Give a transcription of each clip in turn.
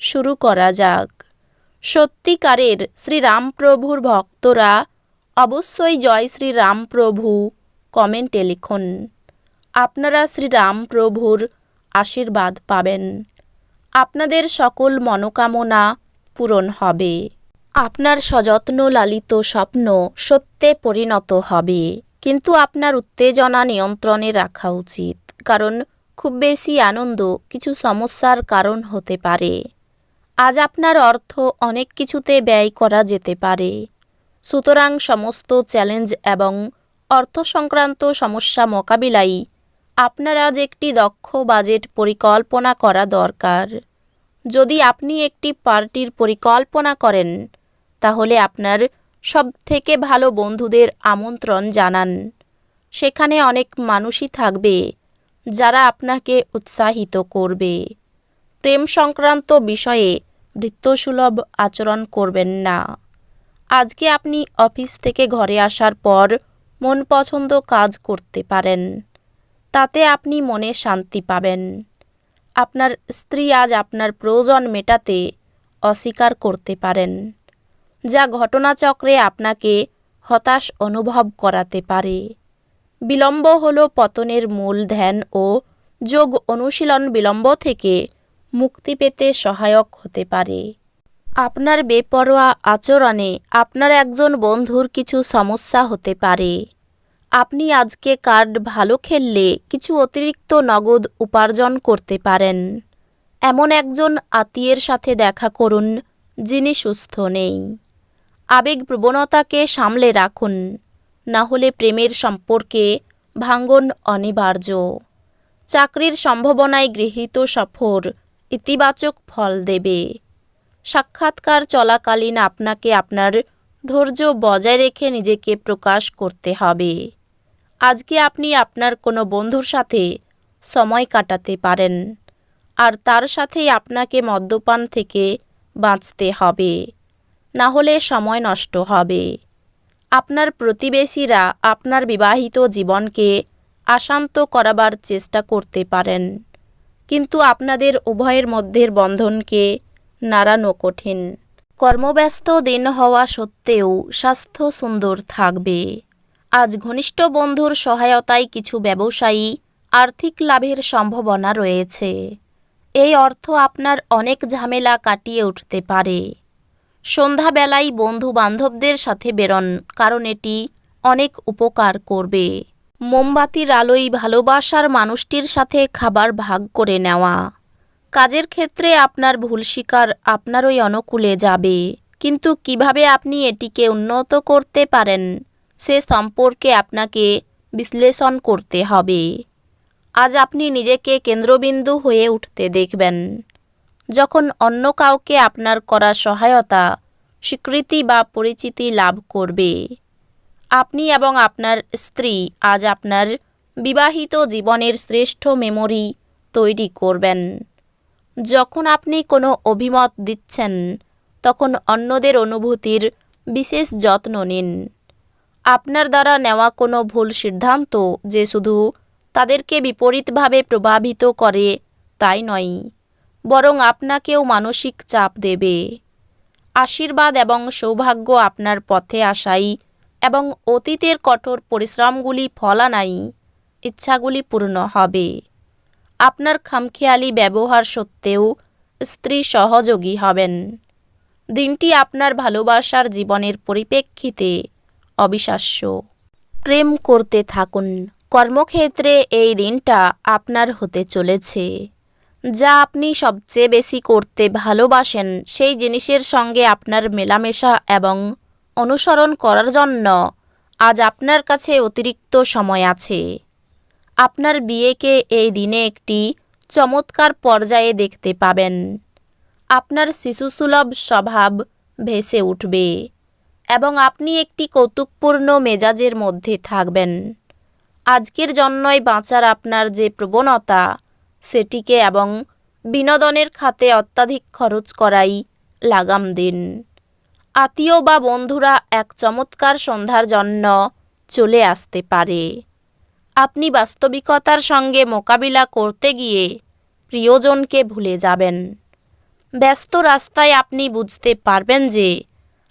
শুরু করা যাক। সত্যিকারের শ্রীরামপ্রভুর ভক্তরা অবশ্যই জয় শ্রীরামপ্রভু কমেন্টে লিখুন। আপনারা শ্রীরামপ্রভুর আশীর্বাদ পাবেন। আপনাদের সকল মনোকামনা পূরণ হবে। আপনার সযত্ন লালিত স্বপ্ন সত্যে পরিণত হবে। কিন্তু আপনার উত্তেজনা নিয়ন্ত্রণে রাখা উচিত। কারণ খুব বেশি আনন্দ কিছু সমস্যার কারণ হতে পারে। আজ আপনার অর্থ অনেক কিছুতে ব্যয় করা যেতে পারে। সুতরাং সমস্ত চ্যালেঞ্জ এবং অর্থ সংক্রান্ত সমস্যা মোকাবিলায় আপনার আজ একটি দক্ষ বাজেট পরিকল্পনা করা দরকার। যদি আপনি একটি পার্টির পরিকল্পনা করেন, তাহলে আপনার সবথেকে ভালো বন্ধুদের আমন্ত্রণ জানান। সেখানে অনেক মানুষই থাকবে, যারা আপনাকে উৎসাহিত করবে। প্রেম সংক্রান্ত বিষয়ে বৃত্তসুলভ আচরণ করবেন না। আজকে আপনি অফিস থেকে ঘরে আসার পর মন পছন্দ কাজ করতে পারেন। তাতে আপনি মনে শান্তি পাবেন। আপনার স্ত্রী আজ আপনার প্রয়োজন মেটাতে অস্বীকার করতে পারেন, যা ঘটনাচক্রে আপনাকে হতাশ অনুভব করাতে পারে। বিলম্ব হল পতনের মূল ধ্যান ও যোগ অনুশীলন বিলম্ব থেকে মুক্তি পেতে সহায়ক হতে পারে। আপনার বেপরোয়া আচরণে আপনার একজন বন্ধুর কিছু সমস্যা হতে পারে। আপনি আজকে কার্ড ভালো খেললে কিছু অতিরিক্ত নগদ উপার্জন করতে পারেন। এমন একজন আত্মীয়ের সাথে দেখা করুন, যিনি সুস্থ নেই। আবেগ প্রবণতাকে সামলে রাখুন, না হলে প্রেমের সম্পর্কে ভাঙ্গন অনিবার্য। চাকরির সম্ভাবনায় গৃহীত সফর ইতিবাচক ফল দেবে। সাক্ষাৎকার চলাকালীন আপনাকে আপনার ধৈর্য বজায় রেখে নিজেকে প্রকাশ করতে হবে। আজকে আপনি আপনার কোনো বন্ধুর সাথে সময় কাটাতে পারেন, আর তার সাথেই আপনাকে মদ্যপান থেকে বাঁচতে হবে। না হলে সময় নষ্ট হবে। আপনার প্রতিবেশীরা আপনার বিবাহিত জীবনকে আশান্ত করাবার চেষ্টা করতে পারেন। কিন্তু আপনাদের উভয়ের মধ্যের বন্ধনকে নাড়ানো কঠিন। কর্মব্যস্ত দিন হওয়া সত্ত্বেও স্বাস্থ্য সুন্দর থাকবে। আজ ঘনিষ্ঠ বন্ধুর সহায়তায় কিছু ব্যবসায়ী আর্থিক লাভের সম্ভাবনা রয়েছে। এই অর্থ আপনার অনেক ঝামেলা কাটিয়ে উঠতে পারে। সন্ধ্যাবেলায় বন্ধু বান্ধবদের সাথে বেরন কারণ এটি অনেক উপকার করবে। মোমবাতির আলোয় ভালোবাসার মানুষটির সাথে খাবার ভাগ করে নেওয়া। কাজের ক্ষেত্রে আপনার ভুল শিকার আপনারই অনুকূলে যাবে। কিন্তু কীভাবে আপনি এটিকে উন্নত করতে পারেন, সে সম্পর্কে আপনাকে বিশ্লেষণ করতে হবে। আজ আপনি নিজেকে কেন্দ্রবিন্দু হয়ে উঠতে দেখবেন। যখন অন্য কাউকে আপনার করা সহায়তা, স্বীকৃতি বা পরিচিতি লাভ করবে। আপনি এবং আপনার স্ত্রী আজ আপনার বিবাহিত জীবনের শ্রেষ্ঠ মেমোরি তৈরি করবেন। যখন আপনি কোনো অভিমত দিচ্ছেন, তখন অন্যদের অনুভূতির বিশেষ যত্ন নিন। আপনার দ্বারা নেওয়া কোনো ভুল সিদ্ধান্ত যে শুধু তাদেরকে বিপরীতভাবে প্রভাবিত করে তাই নয়, বরং আপনাকেও মানসিক চাপ দেবে। আশীর্বাদ এবং সৌভাগ্য আপনার পথে আসাই এবং অতীতের কঠোর পরিশ্রমগুলি ফলানাই ইচ্ছাগুলি পূর্ণ হবে। আপনার খামখেয়ালি ব্যবহার সত্ত্বেও স্ত্রী সহযোগী হবেন। দিনটি আপনার ভালোবাসার জীবনের পরিপ্রেক্ষিতে অবিশ্বাস্য। প্রেম করতে থাকুন। কর্মক্ষেত্রে এই দিনটা আপনার হতে চলেছে। যা আপনি সবচেয়ে বেশি করতে ভালোবাসেন, সেই জিনিসের সঙ্গে আপনার মেলামেশা এবং অনুসরণ করার জন্য আজ আপনার কাছে অতিরিক্ত সময় আছে। আপনার বিয়েকে এই দিনে একটি চমৎকার পর্যায়ে দেখতে পাবেন। আপনার শিশুসুলভ স্বভাব ভেসে উঠবে এবং আপনি একটি কৌতুকপূর্ণ মেজাজের মধ্যে থাকবেন। আজকের জন্যই বাঁচার আপনার যে প্রবণতা, সেটিকে এবং বিনোদনের খাতে অত্যাধিক খরচ করাই লাগাম দিন। আত্মীয় বা বন্ধুরা এক চমৎকার সন্ধ্যার জন্য চলে আসতে পারে। আপনি বাস্তবিকতার সঙ্গে মোকাবিলা করতে গিয়ে প্রিয়জনকে ভুলে যাবেন। ব্যস্ত রাস্তায় আপনি বুঝতে পারবেন যে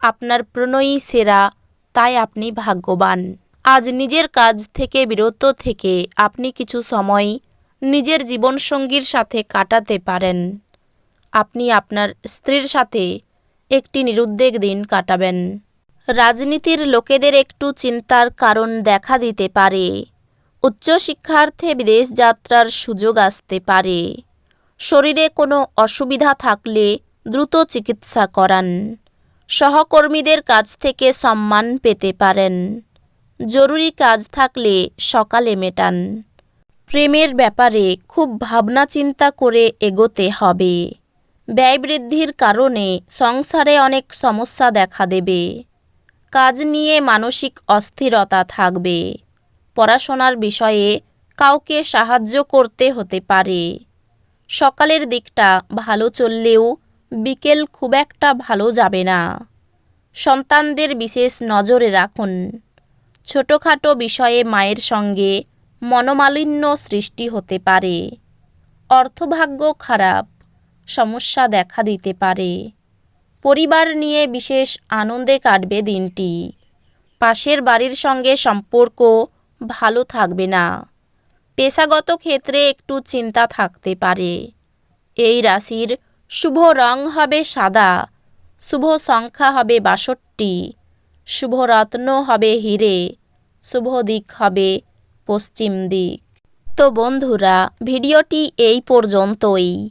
আপনার প্রণয়ী সেরা, তাই আপনি ভাগ্যবান। আজ নিজের কাজ থেকে, বিরত থেকে আপনি কিছু সময় নিজের জীবনসঙ্গীর সাথে কাটাতে পারেন। আপনি আপনার স্ত্রীর সাথে একটি নিরুদ্বেগ দিন কাটাবেন। রাজনীতির লোকেদের একটু চিন্তার কারণ দেখা দিতে পারে। উচ্চশিক্ষার্থে বিদেশ যাত্রার সুযোগ আসতে পারে। শরীরে কোনো অসুবিধা থাকলে দ্রুত চিকিৎসা করান। সহকর্মীদের কাছ থেকে সম্মান পেতে পারেন। জরুরি কাজ থাকলে সকালে মেটান। প্রেমের ব্যাপারে খুব ভাবনা চিন্তা করে এগোতে হবে। ব্যয় বৃদ্ধির কারণে সংসারে অনেক সমস্যা দেখা দেবে। কাজ নিয়ে মানসিক অস্থিরতা থাকবে। পড়াশোনার বিষয়ে কাউকে সাহায্য করতে হতে পারে। সকালের দিকটা ভালো চললেও বিকেল খুব একটা ভালো যাবে না। সন্তানদের বিশেষ নজরে রাখুন। ছোটোখাটো বিষয়ে মায়ের সঙ্গে মনোমালিন্য সৃষ্টি হতে পারে। অর্থভাগ্য খারাপ। সমস্যা দেখা দিতে পারে। পরিবার নিয়ে বিশেষ আনন্দে কাটবে দিনটি। পাশের বাড়ির সঙ্গে সম্পর্ক ভালো থাকবে না। পেশাগত ক্ষেত্রে একটু চিন্তা থাকতে পারে। এই রাশির শুভ রং হবে সাদা, শুভ সংখ্যা হবে বাষট্টি, শুভ রত্ন হবে হিরে, শুভ দিক হবে পশ্চিম দিক। তো বন্ধুরা, ভিডিওটি এই পর্যন্তই।